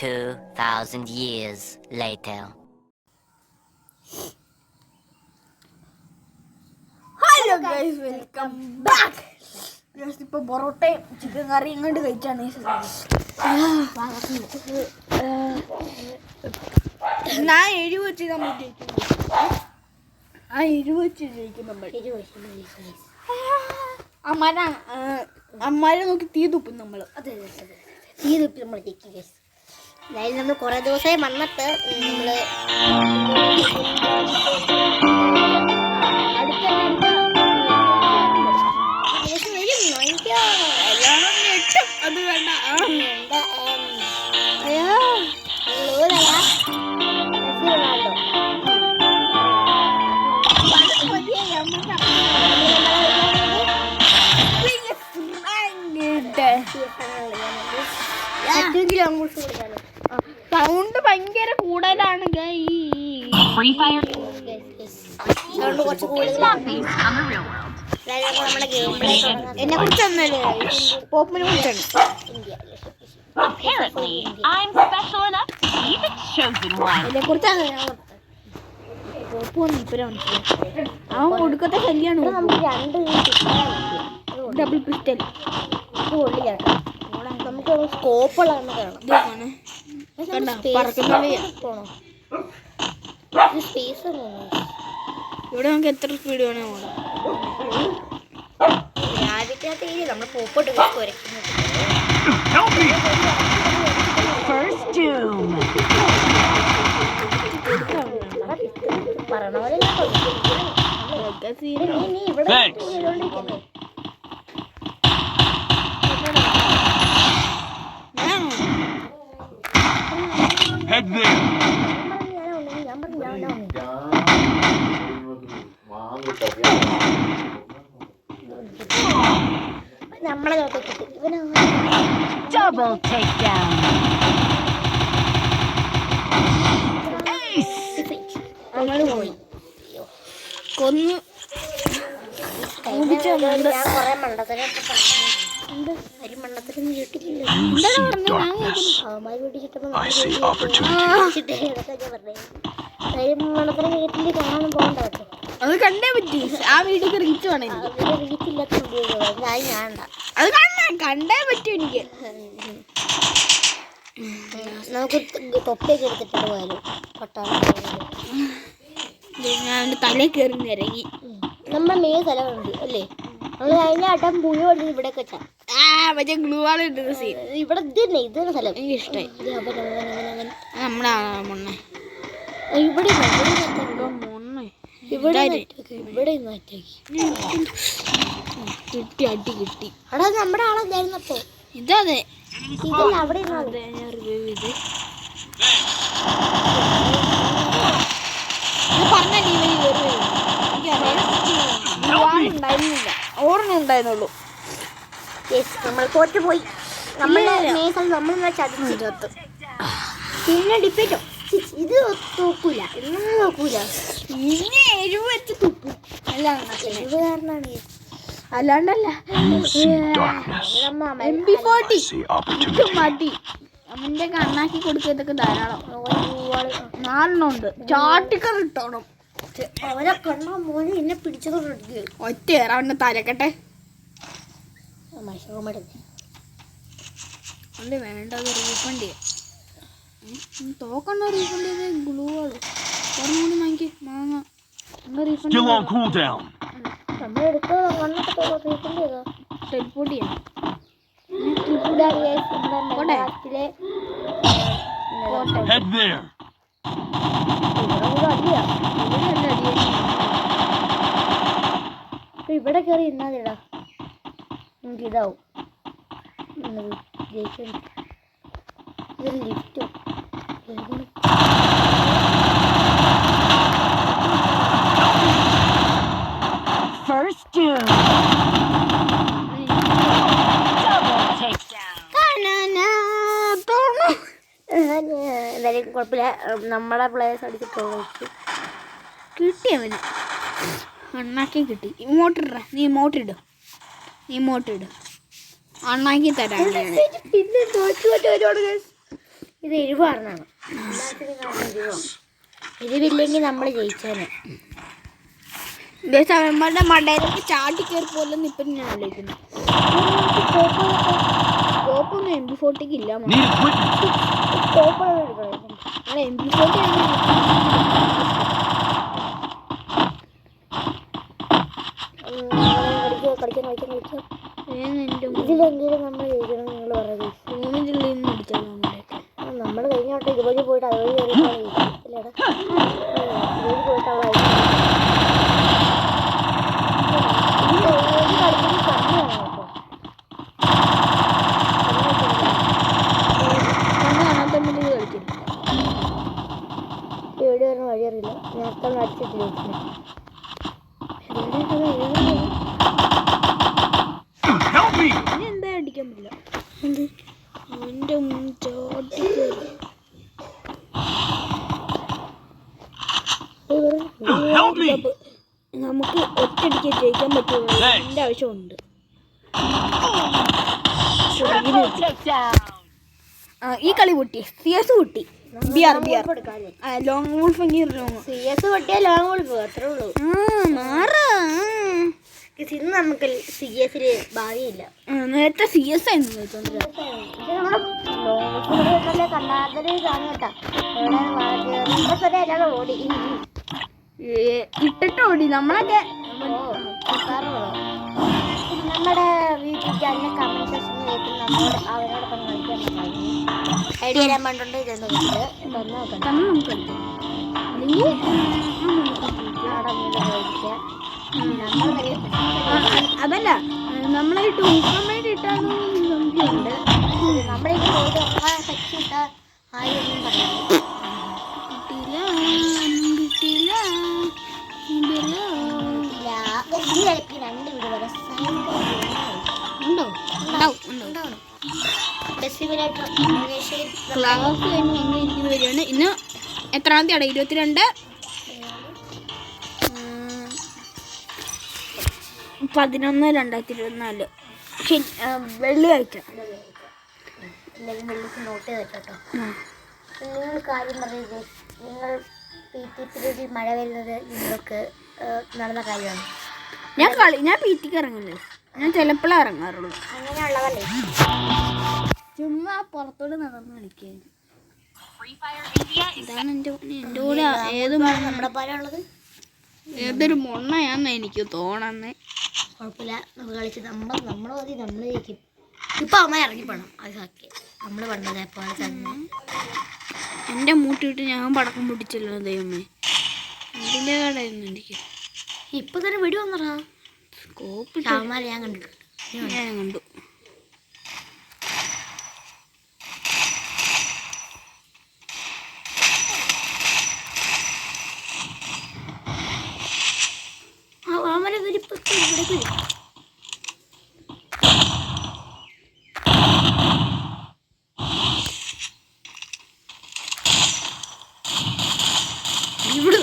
2,000 years later. Hello guys welcome back just ഇപ്പോൾ പൊറോട്ടയും chicken കറിയും കണ്ട് കഴിച്ചാണ് ഞാൻ എരിവ് വെച്ച് നമ്മൾ ജയിക്കുന്നു. ആ എരിവ് വെച്ച് ജയിക്കും നമ്മൾ. അമ്മാര അമ്മാരെ നോക്കി തീ തുപ്പും നമ്മൾ അതെ അതെ അതെ തീ തുപ്പി നമ്മൾ ജയിക്കും ഗൈസ് അതായത് നമ്മൾ കുറേ ദിവസമായി വന്നിട്ട് നമ്മൾ അത് വേണ്ട ആ. പ്ലേ എന്നെ കുറിച്ചൊന്നല്ലേ പോപ്പിനെ കുറിച്ചാണ്. Apparently, I'm special enough to be the chosen one. എന്നെ കുറിച്ചാണ് ഞാൻ പറഞ്ഞത്. പോപ്പ് വന്നു ഇപ്പഴാ മനസ്സിലായി അവൻ കൊടുക്കത്തെ ശല്യാണ് നമുക്ക് രണ്ട് ഡബിൾ പിസ്റ്റൽ നമുക്ക് സ്കോപ്പുള്ള കാണാം. ഇവിടെ നമുക്ക് എത്ര സ്പീഡ് വേണേ ഓടാം. രാവിലത്തെ ഏരിയ നമ്മൾ പോപ്പോട്ട് കുരയ്ക്കുന്നത്. പറയണ പോലെ നീ നീ ഇവിടെ. ചെയ്തോണ്ടിരിക്കല്ലേ? ആണോ? ഞാൻ ഉണ്ട്. നമ്മളെ ലോകത്ത് ഇവനാ Double takedown. നമ്മൾ പോയി കൊന്നു ഞാൻ കൊറേ മണ്ടത്തരൊക്കെ അത് കണ്ടേ പറ്റി. ആ വീഡിയോക്ക് റീച്ച് വേണം അത് കണ്ടേ കണ്ടേ പറ്റും എനിക്ക്. നമുക്ക് തൊപ്പിയൊക്കെ എടുത്തിട്ട് പോയാലും പട്ടാളം ഞാൻ തല കയറി നിരങ്ങി. നമ്മുടെ മേ സ്ഥലമുണ്ട് അല്ലേ? നമ്മൾ കഴിഞ്ഞ ആട്ടം പുഴ ഓടി ഇവിടെ വെച്ചാ. ആ മറ്റേ ഗ്ലൂ വാൾ ഇട്ടത് സീൻ ഇവിടെ ഇതന്നെ തന്നെ ഇത് തന്നെ സ്ഥലം. എനിക്ക് ഇഷ്ടമായി നമ്മുടെ മൊണ്ണെ ഇവിടെ ഇവിടെ. ഇവിടെ കിട്ടി അടി കിട്ടി. അടാ നമ്മുടെ ആളെന്തായിരുന്നപ്പോ ഇതതെ ഇതല്ല അവിടെ. അതെ ഞാൻ റിവൈവ് ചെയ്ത്. പറഞ്ഞല്ലേ ഉണ്ടായിരുന്നില്ല ഓർമ്മ ഉണ്ടായിരുന്നുള്ളൂ. Yes, നമ്മൾ തോറ്റുപോയി. നമ്മളെ മേസൽ നമ്മൾ ചതിച്ചിരുത്തു പിന്നെ ഡിപ്പേറ്റോ ഇത് തോക്കൂല. ഇന്നും നോക്കൂല പിന്നെ എരിവ് വെച്ച് തുപ്പും അല്ല ഇത് കാരണമാണ് അല്ലാണ്ടല്ല എം ബി ഫോർട്ടി മതി അവന്റെ കണ്ണാക്കി കൊടുക്കത്തൊക്കെ ധാരാളം. നാലെണ്ണം ഉണ്ട്. ചാട്ടിക്കർ ഇട്ടോണം അവരെ കണ്ണാ മോനെ എന്നെ പിടിച്ചതോടെ ഒറ്റ അവന്റെ തലക്കട്ടെ. മത്സരമെടുത്ത് അല്ലേ വേണ്ടത് റീഫണ്ട് തോക്കണ്ട റീഫണ്ട് ചെയ്ത് ഗ്ലൂ ആൾ ഒരെണ്ണം കൂടി വാങ്ങിക്ക് മാങ്ങ ടെലിപ്പോർട്ട് ചെയ്യാം. Head there. ഇവിടെ കയറി ഇന്നാതിടാ നമുക്ക് ഇതാവും എന്നത് ജയിക്കാൻ ഇതൊരു ലിഫ്റ്റോ First Doom. Double takedown. എന്തായാലും കുഴപ്പമില്ല. നമ്മളെ പ്ലേയേഴ്സ് അടിച്ചിട്ടുള്ളൂ കിട്ടി അവന്. അണ്ണാക്കി കിട്ടി. ഇമോട്ട് ഇട നീ ഇമോട്ട് ഇട്. നീ ഇമോട്ട് ഇട് അണ്ണാക്കി തരാം. പിന്നെ. ഇത് എരിവാണ് എരിവില്ലെങ്കിൽ നമ്മൾ ജയിച്ചേനെ. അവന്മാരുടെ മണ്ടയിലേക്ക് ചാട്ടി കയറി പോലെന്ന് ഇപ്പം ഞാൻ ആലോചിക്കുന്നു. കോപ്പൊന്നും എം ബി ഫോർട്ടിക്ക് ഇല്ല equipment. എം ബി ഫോർട്ടി കളിക്കുക കളിക്കാൻ കളിക്കാൻ കളിക്കാം ഇതിലെങ്കിലും നമ്മൾ ജയിക്കണം നിങ്ങൾ പറയുന്നത്. നമ്മൾ കഴിഞ്ഞ വട്ടം ഇതുവഴി പോയിട്ട് അതുവഴി പൊട്ടി സി എസ് പൊട്ടി ബി ആർ ബി ആർ എടുക്കാല്ലേ ലോങ് വോൾഫ് എങ്കിൽ ലോങ് സി എസ് പൊട്ടിയാൽ ലോങ് ബോൾ അത്രേ ഉള്ളൂ. മാറാ. ഇന്ന് നമുക്ക് സി എസിൽ ഭാവിയില്ല നേരത്തെ സി എസ് ആയിരുന്നു ചോദിച്ചോണ്ടിരുന്നത്. ഇത് നമ്മുടെ ലോകത്തിലെ കണ്ണാതൊരു ഇതാണ് കേട്ടാ. എവിടെ എല്ലാവരും ഓടി. ഏ, ഇട്ടിട്ട് ഓടി. നമ്മളൊക്കെ നമ്മുടെ വീട്ടിൽ കമന്റ് സെക്ഷനിൽ അവരോടൊപ്പം കളിക്കാൻ ഐഡിയ തരാൻ പണ്ടുണ്ട് ഇതെന്ന് വെച്ചിട്ട് തന്നു നോക്കണം തന്നെ നമുക്ക് അല്ലെങ്കിൽ ആ, അതല്ല നമ്മളെ ഉണ്ടോ വേണ്ടി ഇട്ടാണ് സംശയമുണ്ട് നമ്മുടെ ഈ പോയിട്ട് സെക്ഷൻ ഇട്ട ആരും ഒന്നും പറയില്ല കിട്ടിയില്ല കിട്ടിയില്ല ഇല്ല ഈ കളിക്ക് രണ്ട് വീട് വരെ ഉണ്ടോ ഉണ്ടാവും ക്ലാസ് വരികയാണ് ഇന്ന് എത്രാം തീയതി ഇരുപത്തിരണ്ട്? പതിനൊന്ന് രണ്ടായിരത്തി ഇരുപത്തിനാല്. ശനി വെള്ളിയാഴ്ച. എല്ലാവരും വെള്ളിക്ക് നോട്ട് ചെയ്ത് കേട്ടോ ഉം. നിങ്ങൾ കാര്യം പറയുന്നത് നിങ്ങൾ പി ടി പീരീഡിൽ മഴ വരുന്നത് നിങ്ങൾക്ക് ഏഹ്, നടന്ന കാര്യമാണ്. ഞാൻ കളി ഞാൻ പി ടിക്ക് ഇറങ്ങില്ലേ ഞാൻ ചിലപ്പോഴേ ഇറങ്ങാറുള്ളൂ. അങ്ങനെയുള്ളതല്ലേ? ചുമ്മാ പുറത്തോട് നടന്ന് കളിക്കുകയാണ് ഇതാണ് എന്റെ എന്റെ കൂടെ ഏത് നമ്മുടെ പാലുള്ളത് ഏതൊരു മൊണ്ണയാന്ന് എനിക്ക് തോന്നുന്നത് കുഴപ്പമില്ല. നമ്മൾ കളിച്ച് നമ്മൾ നമ്മൾ മതി നമ്മൾ ജയിക്കും. ഇപ്പം അമ്മ ഇറങ്ങിപ്പോണം അത് സാക്കി നമ്മൾ പണ്ടതേ പോലെ തന്നെ. എന്റെ മൂട്ടിട്ട് ഞാൻ പടക്കം പൊട്ടിച്ചല്ലോ ദൈവമേ. അതിന്റെ കടയൊന്നും എനിക്ക്? ഇപ്പൊ തന്നെ വെടി വന്നറാ സ്കോപ്പ് ഞാൻ കണ്ടിട്ടുണ്ട്. ഞാൻ കണ്ടു. അവരെ ഇവരിപ്പോ ഇവിടെ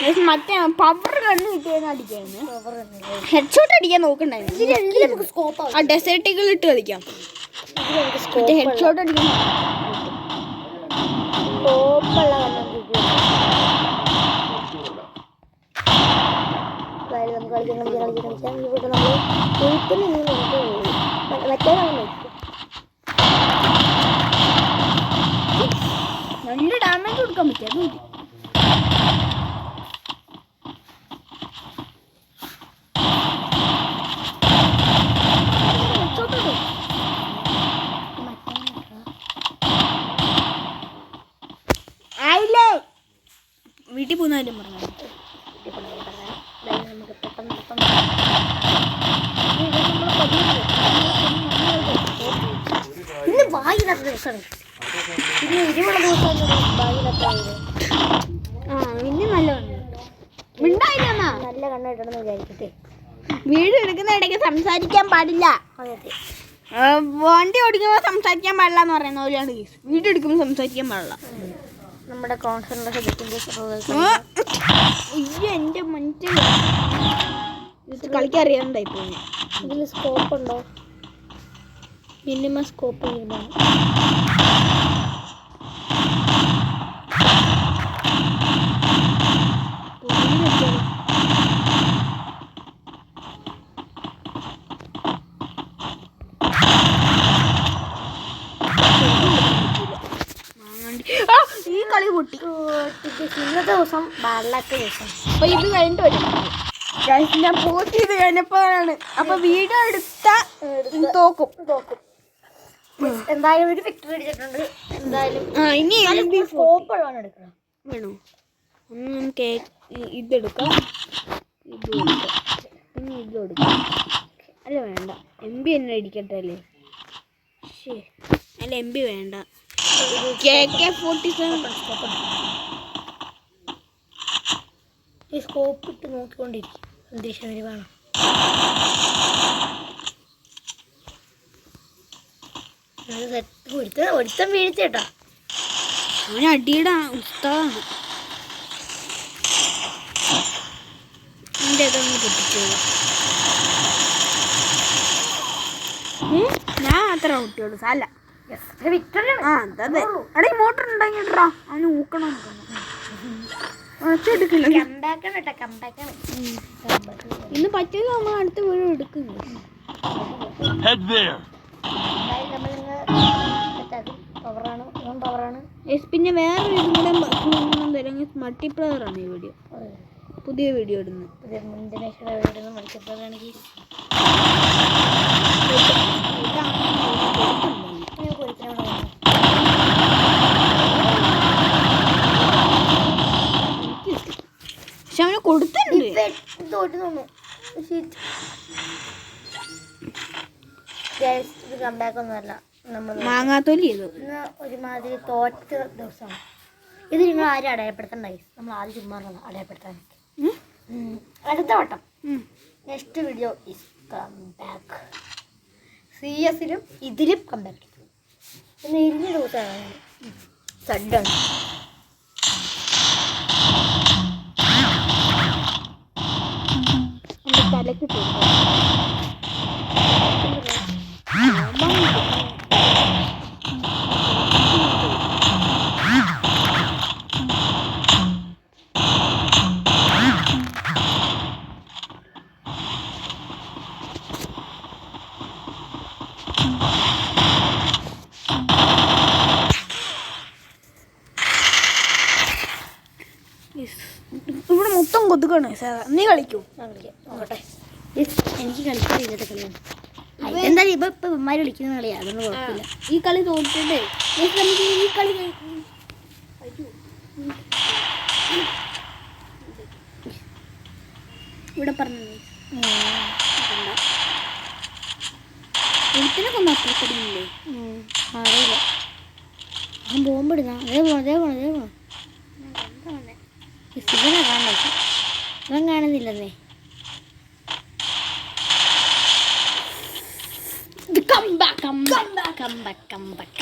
വരും മറ്റേ പവർ കണ്ണ് കിട്ടിയെന്ന് അടിക്കായിരുന്നു ഹെഡ്ഷോട്ട് അടിക്കാൻ നോക്കണ്ടായിരുന്നു ആ ഡെസേർട്ടുകൾ ഇട്ട് കളിക്കാം. മറ്റേ ഹെഡ്ഷോട്ട് അടിക്കാൻ സ്കോപ്പുള്ള നമുക്ക് കളിക്കാം കളിക്കാം കളിക്കാം കളിക്കാം ഇവിടെ നമ്മൾ എഴുത്തിന് ഇങ്ങനെ നമുക്ക് മറ്റേ നമ്മൾ രണ്ട് നല്ല ഡാമേജ് കൊടുക്കാൻ പറ്റും അത് മതി. വീട്ടിൽ പോകുന്ന പറഞ്ഞു നമുക്ക് പെട്ടെന്ന് പെട്ടെന്ന് ഇത് നമ്മൾ പതിവ് ഭാഗ്യമില്ലാത്ത ദിവസമാണ് ഇന്ന് ഇരുപത് ദിവസം ഭാഗ്യമില്ലാത്ത ആ പിന്നെ നല്ല കണ്ണു നല്ല നല്ല കണ്ണിടണമെന്ന് വിചാരിക്കട്ടെ. വീട് എടുക്കുന്ന ഇടയ്ക്ക് സംസാരിക്കാൻ പാടില്ല. വണ്ടി ഓടിക്കുമ്പോൾ സംസാരിക്കാൻ പാടില്ല എന്ന് പറയുന്ന പോലെയാണ് കേസ്. വീട് എടുക്കുമ്പോൾ സംസാരിക്കാൻ പാടില്ല. നമ്മുടെ കോൺസെൻട്രേഷൻ എന്റെ മനുഷ്യ കളിക്കാൻ അറിയാണ്ടായി പോയി. ഇതിൽ സ്കോപ്പ് ഉണ്ടോ? സ്കോപ്പ് ചെയ്യുന്നതാണ് ആ, ഈ കളി പൊട്ടി. ഇന്നത്തെ ദിവസം ബാഡലാക്ക് ദിവസം. അപ്പൊ ഇത് കഴിഞ്ഞിട്ട് വരും. Guys, ഞാൻ പോസ്റ്റ് ചെയ്ത് കഴിഞ്ഞപ്പോഴാണ്. അപ്പൊ വീഡിയോ എടുത്ത തോക്കും. നോക്കും എന്തായാലും ഒരു വിക്ടറി അടിച്ചിട്ടുണ്ട്. എന്തായാലും ഇനി സ്കോപ്പ് ഉള്ളതാണ് എടുക്കണം. വേണോ? ഒന്ന് ഇ- ഇതെടുക്കാം. ഇത് കൊടുക്കാം ഇനി ഇത് കൊടുക്കാം അല്ല വേണ്ട. എം ബി തന്നെ അടിക്കട്ടെ അല്ലേ? ശരി അല്ല എം ബി വേണ്ട. കെ കെ ഫോർട്ടി സെവൻ ഈ സ്കോപ്പ് ഇട്ട് നോക്കിക്കൊണ്ടിരിക്കും. അന്തരീക്ഷം വരെ വേണം അത് സെറ്റ് ഒരുത്തൻ ഒരുത്തൻ വീഴ്ച അവൻ അടിയുടെ ഉസ്താദാണ്. എന്റെ ഇതൊന്ന് പൊട്ടിച്ചോളൂ. ഞാൻ അത്ര കുട്ടിയോളൂ സാല വിക്ടറി ആ അതെ എടാ ഈ മോട്ടർ ഉണ്ടാക്കിട്ടാ അവന് ഊക്കണം എടുക്കില്ല. ഇന്ന് പറ്റിയത് നമ്മൾ അടുത്ത വീട് എടുക്കുന്നു. പവറാണ് ഇവൻ പവറാണ് യെസ് പിന്നെ വേറെ ഇതും കൂടെ തരുമെങ്കിൽ മൾട്ടിപ്ലെയർ ആണ് ഈ വീഡിയോ പുതിയ വീഡിയോ ഇടുന്നത്. പുതിയ വന്നു പക്ഷെ അവന് കൊടുത്തിട്ടുണ്ട്. തോറ്റു തോന്നു ഷീറ്റ് ഇത് കമ്പാക്ക് ഒന്നുമല്ല മാങ്ങാത്തൊലി ചെയ്തു ഒരുമാതിരി തോറ്റ ദിവസമാണ്. ഇത് നിങ്ങൾ ആരും അടയപ്പെടുത്തണ്ടായി നമ്മൾ ആദ്യം ചുമ്മാ അടയപ്പെടുത്താൻ അടുത്ത വട്ടം. Next video is come back C എസിലും ഇതിലും കം ബാക്ക് ഇന്ന് ഇരുന്ന് ദിവസമാണ്. സഡാണ് എന്റെ തലക്ക് കൊടുക്കും ഇവിടെ സാധാ നീ കളിക്കൂ. നോക്കട്ടെ എനിക്ക് കളിക്കാൻ ഇന്നത്തെ കളിയാണ്. എന്തായാലും ഇപ്പൊ അതൊന്നും കുഴപ്പമില്ല. ഈ കളി തോറ്റിട്ടേ. നമുക്ക് ഈ കളി ഇവിടെ പറഞ്ഞു കൊന്നു അപ്പുറത്തടിയില്ലേ ഉം, അറിയില്ല. ഞാൻ ബോംബിടുന്ന അതേ പോണം അതേ പോണം അതേ പോണം. ഇവനെ കാണണ്ട ഇവൻ കാണുന്നില്ലെന്നേ.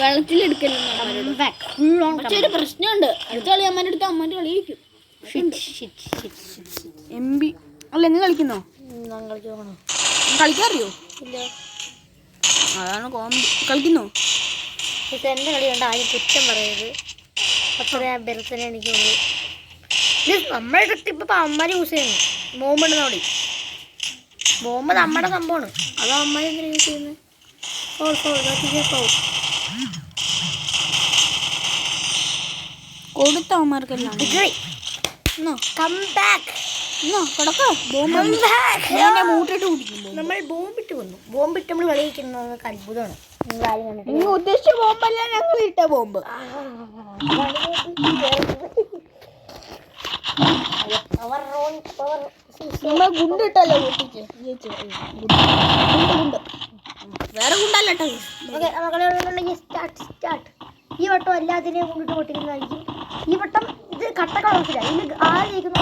വെള്ളത്തിലെടുക്കല്ലോ പ്രശ്നമുണ്ട്. അടുത്ത കളി അമ്മേന്റെ അടുത്ത് അമ്മേന്റെ കളിയിരിക്കും എം ബി. അല്ല നീ കളിക്കുന്നോ? കളിക്കാറിയോ? ഇല്ല. അതാണ് കോമഡി കളിക്കുന്നോ? ഇത് എന്റെ കളി കണ്ട ആരും കുറ്റം പറയരുത്. അത്ര അഭ്യർത്ഥന എനിക്കുള്ളൂ. ഇത് നമ്മുടെ ഇപ്പം അമ്മമാർ യൂസ് ചെയ്യുന്നു ബോംബ് ബോംബ് നമ്മുടെ സംഭവമാണ് അത് അമ്മമാര് എന്തിനാ യൂസ് ചെയ്യുന്നത് ഫോൾ ഫോൾ ഫോൾ കൊടുത്ത അവന്മാർക്കെല്ലാം കം ബാക്ക് നമ്മൾ ബോംബിട്ട് വന്നു ബോംബിട്ട് നമ്മൾ കളിക്കുന്നത് അത്ഭുതമാണ് നിങ്ങൾ ഉദ്ദേശിച്ച ബോംബല്ല ഞങ്ങൾ ഇട്ട ബോംബ് വേറെ ഗുണ്ടല്ല സ്റ്റാർട്ട് സ്റ്റാർട്ട് ഈ വട്ടം എല്ലാത്തിനെയും കൊണ്ടിട്ട് പൊട്ടിക്കുന്നതായിരിക്കും. ഈ വട്ടം ഇത് കട്ട കളത്തില്ല ഇത് ആര് ജയിക്കുന്നു.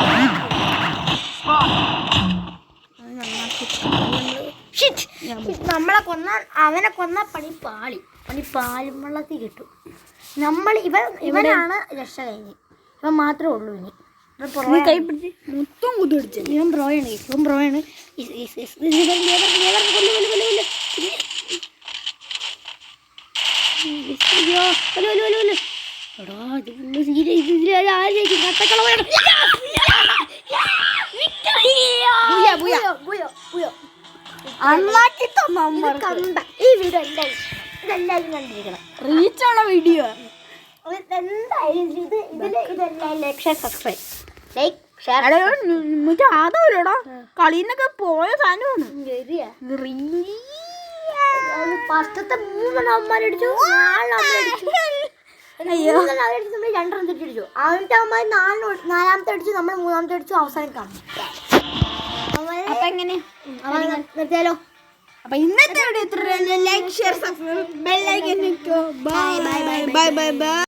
നമ്മളെ കൊന്ന അവനെ കൊന്ന പണി പാളി പണി പാലും വെള്ളത്തിൽ കിട്ടും നമ്മൾ ഇവൻ ഇവനാണ് രക്ഷ കഴിഞ്ഞ് ഇവൻ മാത്രമേ ഉള്ളൂ ഇനി. നീ കൈ പിടിച്ച് മൊത്തം ഇവൻ ഇവൻ റീച്ചുള്ള വീഡിയോ എന്തായാലും ഇത് ഇതിൽ ഇതെല്ലാം ലൈക്ക് ഷെയർ സബ്സ്ക്രൈബ് ലൈക്ക് മറ്റേ ആദവരോടാ കളിന്നൊക്കെ പോയ സാധനമാണ്. ഫസ്റ്റത്തെ മൂന്നെണ്ണം അവന്മാരടിച്ചു നാലെണ്ണം അവന്മാരടിച്ചു. മൂന്നെണ്ണം അവരടിച്ചു നമ്മൾ രണ്ടെണ്ണം തെറ്റിടിച്ചു ആദ്യത്തെ അവന്മാർ നാലെണ്ണം നാലാമത്തെ അടിച്ചു നമ്മൾ മൂന്നാമത്തെ അടിച്ചു അവസാനം കാണും അപ്പൊ എങ്ങനെ? നിർത്തിയാലോ? അപ്പൊ ഇന്നത്തെ വീഡിയോ ഇത്ര like share subscribe bell icon bye bye bye bye bye